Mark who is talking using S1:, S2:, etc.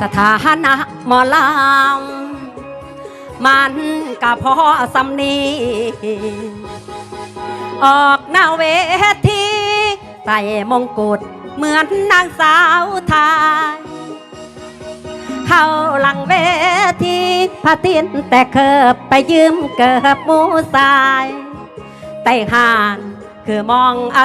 S1: สถานะหมอลำมันก็พอสำนีออกหน้าเวทีใส่มงกุฎเหมือนนางสาวไทยเข้าหลังเวทีพระตินแต่เคิบไปยืมเกิบมูสายไต่หานคือมองอา